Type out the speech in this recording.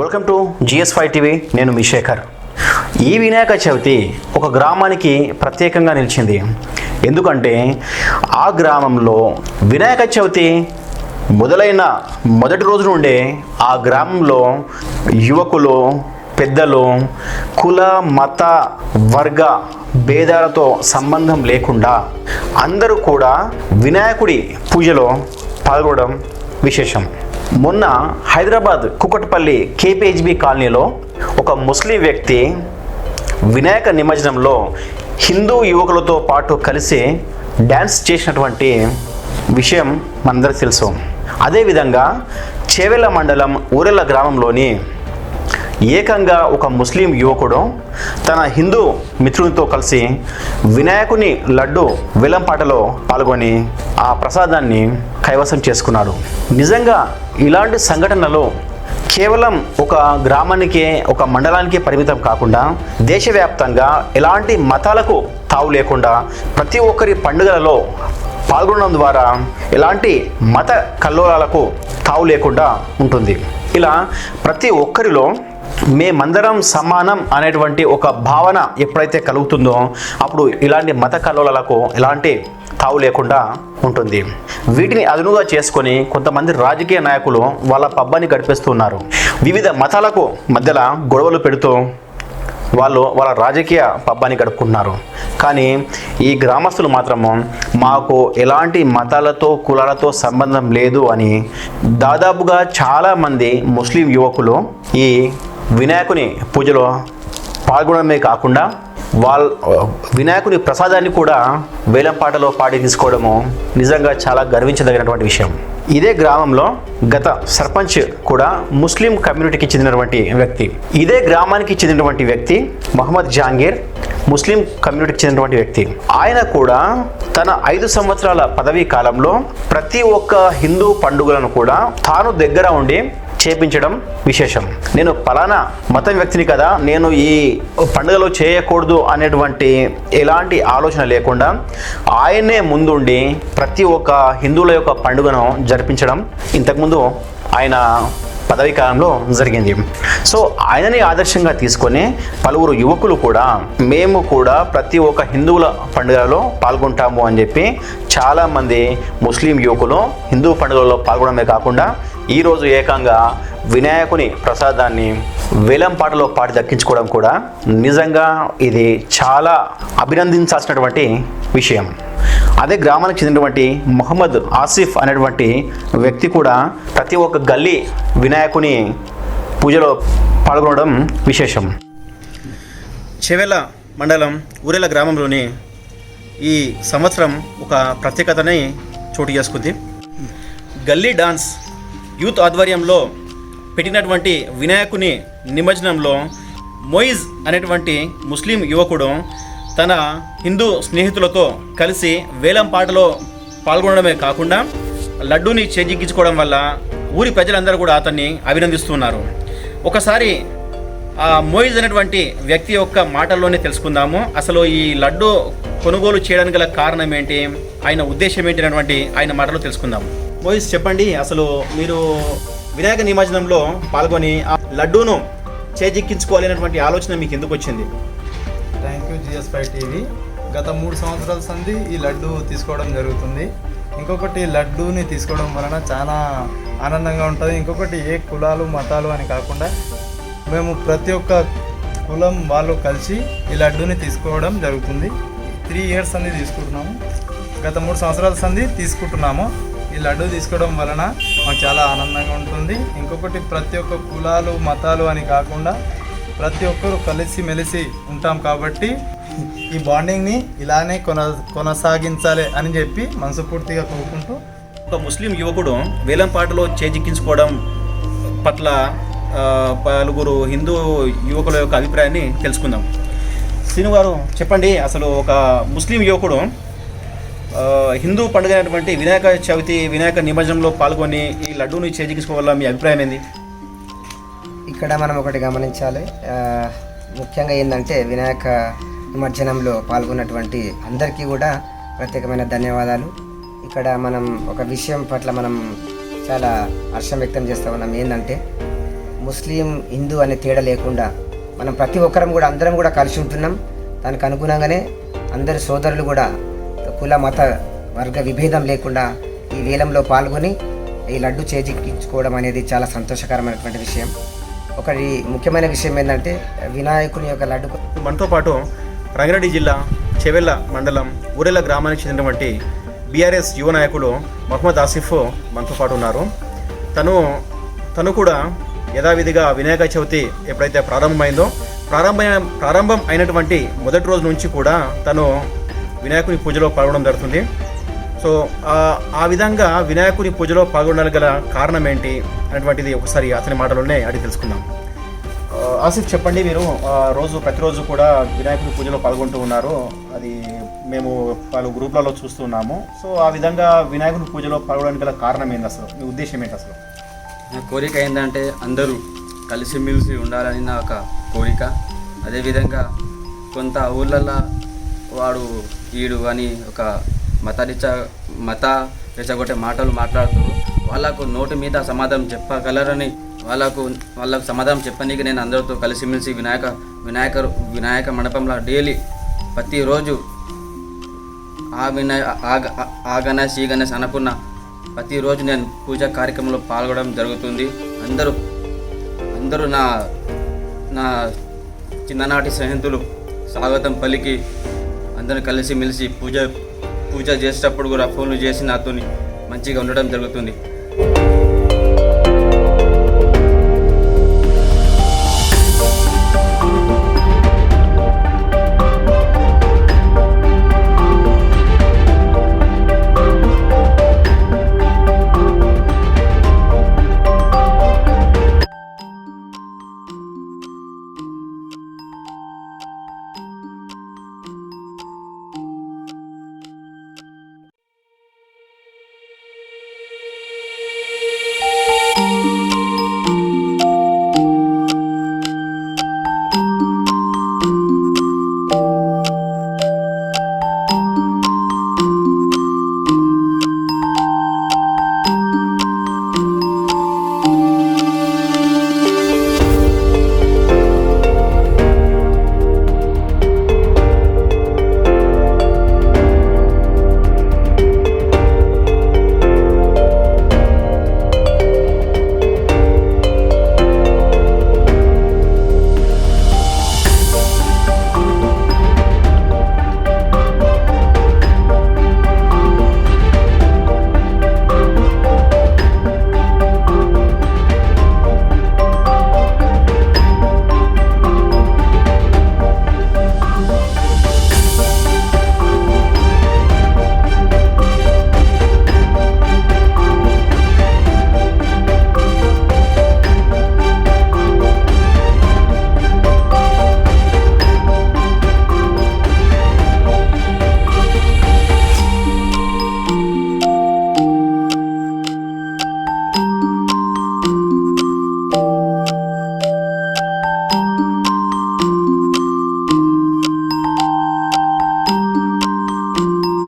Welcome to GS five TV నేను మీ శేఖర్. ఈ వినాయక చవితి ఒక గ్రామానికి ప్రత్యేకంగా నిలిచింది. ఎందుకంటే ఆ గ్రామంలో వినాయక చవితి మొదలైన మొదటి రోజు నుండే ఆ గ్రామంలో యువకులు పెద్దలు కుల మత వర్గ భేదాలతో సంబంధం లేకుండా అందరూ కూడా వినాయకుడి పూజలో పాల్గొనడం విశేషం. మొన్న హైదరాబాద్ కుకట్పల్లి కేపీహెచ్బి కాలనీలో ఒక ముస్లిం వ్యక్తి వినాయక నిమజ్జనంలో హిందూ యువకులతో పాటు కలిసి డ్యాన్స్ చేసినటువంటి విషయం మనందరికీ తెలుసు. అదేవిధంగా చేవెళ్ళ మండలం ఊరెళ్ళ గ్రామంలోని ఏకంగా ఒక ముస్లిం యువకుడు తన హిందూ మిత్రునితో కలిసి వినాయకుని లడ్డు విలంపాటలో పాల్గొని ఆ ప్రసాదాన్ని కైవసం చేసుకున్నాడు. నిజంగా ఇలాంటి సంఘటనలు కేవలం ఒక గ్రామానికే ఒక మండలానికే పరిమితం కాకుండా దేశవ్యాప్తంగా ఎలాంటి మతాలకు తావు లేకుండా ప్రతి ఒక్కరి పండుగలలో పాల్గొనడం ద్వారా ఎలాంటి మత కల్లోలాలకు తావు లేకుండా ఉంటుంది. ఇలా ప్రతి ఒక్కరిలో మేమందరం సమానం అనేటువంటి ఒక భావన ఎప్పుడైతే కలుగుతుందో అప్పుడు ఇలాంటి మత కల్లోలాలకు ఎలాంటి తావు లేకుండా ఉంటుంది. వీటిని అదునుగా చేసుకొని కొంతమంది రాజకీయ నాయకులు వాళ్ళ పబ్బాన్ని గడిపేస్తున్నారు. వివిధ మతాలకు మధ్యలో గొడవలు పెడుతూ వాళ్ళు వాళ్ళ రాజకీయ పబ్బాన్ని గడుపుకుంటున్నారు. కానీ ఈ గ్రామస్తులు మాత్రము మాకు ఎలాంటి మతాలతో కులాలతో సంబంధం లేదు అని దాదాపుగా చాలామంది ముస్లిం యువకులు ఈ వినాయకుని పూజలో పాల్గొనడమే కాకుండా వాళ్ళ వినాయకుని ప్రసాదాన్ని కూడా వేలంపాటలో పాడి తీసుకోవడము నిజంగా చాలా గర్వించదగినటువంటి విషయం. ఇదే గ్రామంలో గత సర్పంచ్ కూడా ముస్లిం కమ్యూనిటీకి చెందినటువంటి వ్యక్తి. ఇదే గ్రామానికి చెందినటువంటి వ్యక్తి మహమ్మద్ జాంగీర్ ముస్లిం కమ్యూనిటీకి చెందినటువంటి వ్యక్తి. ఆయన కూడా తన ఐదు సంవత్సరాల పదవీ కాలంలో ప్రతి ఒక్క హిందూ పండుగలను కూడా తాను దగ్గర ఉండి చేపించడం విశేషం. నేను పలానా మతం వ్యక్తిని కదా నేను ఈ పండుగలో చేయకూడదు అనేటువంటి ఎలాంటి ఆలోచన లేకుండా ఆయనే ముందుండి ప్రతి ఒక్క హిందువుల యొక్క పండుగను జరిపించడం ఇంతకుముందు ఆయన పదవీ కాలంలో జరిగింది. సో ఆయనని ఆదర్శంగా తీసుకొని పలువురు యువకులు కూడా మేము కూడా ప్రతి ఒక్క హిందువుల పండుగలో పాల్గొంటాము అని చెప్పి చాలామంది ముస్లిం యువకులు హిందూ పండుగలలో పాల్గొనడమే కాకుండా ఈరోజు ఏకంగా వినాయకుని ప్రసాదాన్ని వేలంపాటలో పాటి దక్కించుకోవడం కూడా నిజంగా ఇది చాలా అభినందించాల్సినటువంటి విషయం. అదే గ్రామానికి చెందినటువంటి మొహమ్మద్ ఆసిఫ్ అనేటువంటి వ్యక్తి కూడా ప్రతి ఒక్క గల్లీ వినాయకుని పూజలో పాల్గొనడం విశేషం. చెవెల మండలం ఊరెల గ్రామంలోని ఈ సంవత్సరం ఒక ప్రత్యేకతని చోటు చేసుకుంది. గల్లీ డాన్స్ యూత్ ఆధ్వర్యంలో పెట్టినటువంటి వినాయకుని నిమజ్జనంలో మొయిజ్ అనేటువంటి ముస్లిం యువకుడు తన హిందూ స్నేహితులతో కలిసి వేలం పాటలో పాల్గొనడమే కాకుండా లడ్డూని చేజిక్కించుకోవడం వల్ల ఊరి ప్రజలందరూ కూడా అతన్ని అభినందిస్తున్నారు. ఒకసారి ఆ మోయిజ్ అనేటువంటి వ్యక్తి యొక్క మాటల్లోనే తెలుసుకుందాము. అసలు ఈ లడ్డు కొనుగోలు చేయడానికి గల కారణం ఏంటి? ఆయన ఉద్దేశం ఏంటి? అనేటువంటి ఆయన మాటలో తెలుసుకుందాం మోయిస్ చెప్పండి. అసలు మీరు వినాయక నిమజ్జనంలో పాల్గొని ఆ లడ్డూను చేజిక్కించుకోవాలి అనేటువంటి ఆలోచన మీకు ఎందుకు వచ్చింది? Thank you GS five TV గత మూడు సంవత్సరాల సంది ఈ లడ్డు తీసుకోవడం జరుగుతుంది. ఇంకొకటి లడ్డూని తీసుకోవడం వలన చాలా ఆనందంగా ఉంటుంది. ఇంకొకటి ఏ కులాలు మతాలు అని కాకుండా మేము ప్రతి ఒక్క కులం వాళ్ళు కలిసి ఈ లడ్డూని తీసుకోవడం జరుగుతుంది. త్రీ ఇయర్స్ అనేది తీసుకుంటున్నాము. గత మూడు సంవత్సరాల సంది తీసుకుంటున్నాము. ఈ లడ్డు తీసుకోవడం వలన మాకు చాలా ఆనందంగా ఉంటుంది. ఇంకొకటి ప్రతి ఒక్క కులాలు మతాలు అని కాకుండా ప్రతి ఒక్కరు కలిసి మెలిసి ఉంటాం కాబట్టి ఈ బాండింగ్ని ఇలానే కొన కొనసాగించాలి అని చెప్పి మనసుపూర్తిగా కోరుకుంటూ ఒక ముస్లిం యువకుడు వేలంపాటలో చేజిక్కించుకోవడం పట్ల పలుగురు పలువురు హిందూ యువకుల యొక్క అభిప్రాయాన్ని తెలుసుకుందాం. శ్రీను గారు చెప్పండి అసలు ఒక ముస్లిం యువకుడు హిందూ పండుగ అయినటువంటి వినాయక చవితి వినాయక నిమజ్జనంలో పాల్గొని ఈ లడ్డూని చేజిక్కించుకోవడం మీ అభిప్రాయం ఏంది? ఇక్కడ మనం ఒకటి గమనించాలి. ముఖ్యంగా ఏంటంటే వినాయక నిమజ్జనంలో పాల్గొన్నటువంటి అందరికీ కూడా ప్రత్యేకమైన ధన్యవాదాలు. ఇక్కడ మనం ఒక విషయం పట్ల మనం చాలా హర్షం వ్యక్తం చేస్తూ ఉన్నాం. ఏంటంటే ముస్లిం హిందూ అనే తేడా లేకుండా మనం ప్రతి ఒక్కరం కూడా అందరం కూడా కలిసి ఉంటున్నాం. దానికి అనుగుణంగానే అందరి సోదరులు కూడా కుల మత వర్గ విభేదం లేకుండా ఈ వేలంలో పాల్గొని ఈ లడ్డు చేజిక్కించుకోవడం అనేది చాలా సంతోషకరమైనటువంటి విషయం. ఒకటి ముఖ్యమైన విషయం ఏంటంటే వినాయకుని యొక్క లడ్డు మనతో పాటు రంగారెడ్డి జిల్లా చెవెళ్ళ మండలం ఊరెల గ్రామానికి చెందినటువంటి బీఆర్ఎస్ యువ నాయకుడు మహమ్మద్ ఆసిఫ్ మనతో పాటు ఉన్నారు. తను తను కూడా యథావిధిగా వినాయక చవితి ఎప్పుడైతే ప్రారంభమైందో ప్రారంభమైన ప్రారంభం అయినటువంటి మొదటి రోజు నుంచి కూడా తను వినాయకుని పూజలో పాల్గొనడం జరుగుతుంది. సో ఆ- విధంగా వినాయకుని పూజలో పాల్గొనడానికి గల కారణం ఏంటి అనేటువంటిది ఒకసారి అతని మాటలోనే అడిగి తెలుసుకుందాం. ఆసిఫ్ చెప్పండి మీరు. ఆ, రోజు ప్రతిరోజు కూడా వినాయకుని పూజలో పాల్గొంటూ ఉన్నారు. అది మేము పలు గ్రూప్లలో చూస్తున్నాము సో ఆ విధంగా వినాయకుని పూజలో పాల్గొనడానికి గల కారణం ఏంటి అసలు? మీ ఉద్దేశం ఏంటి అసలు? నా కోరిక ఏంటంటే అందరూ కలిసిమెలిసి ఉండాలని నా ఒక కోరిక. అదేవిధంగా కొంత ఊళ్ళల్లో వాడు ఈడు అని ఒక మత రీచ మత రెచ్చగొట్టే మాటలు మాట్లాడుతూ వాళ్ళకు నోటి మీద సమాధానం చెప్పగలరని వాళ్ళకు వాళ్ళకు సమాధానం చెప్పనీకి నేను అందరితో కలిసిమెలిసి వినాయక వినాయక వినాయక మండపంలో డైలీ ప్రతిరోజు ఆ వినాయ ఆ గ- ఆ గణేష్ ఈ గణేష్ అనకున్న ప్రతిరోజు నేను పూజా కార్యక్రమంలో పాల్గొనడం జరుగుతుంది. అందరూ అందరూ నా నా చిన్ననాటి స్నేహితులు స్వాగతం పలికి అందరం కలిసి మెలిసి పూజ పూజ చేసేటప్పుడు కూడా ఫోన్లు చేసి నాతో మంచిగా ఉండడం జరుగుతుంది.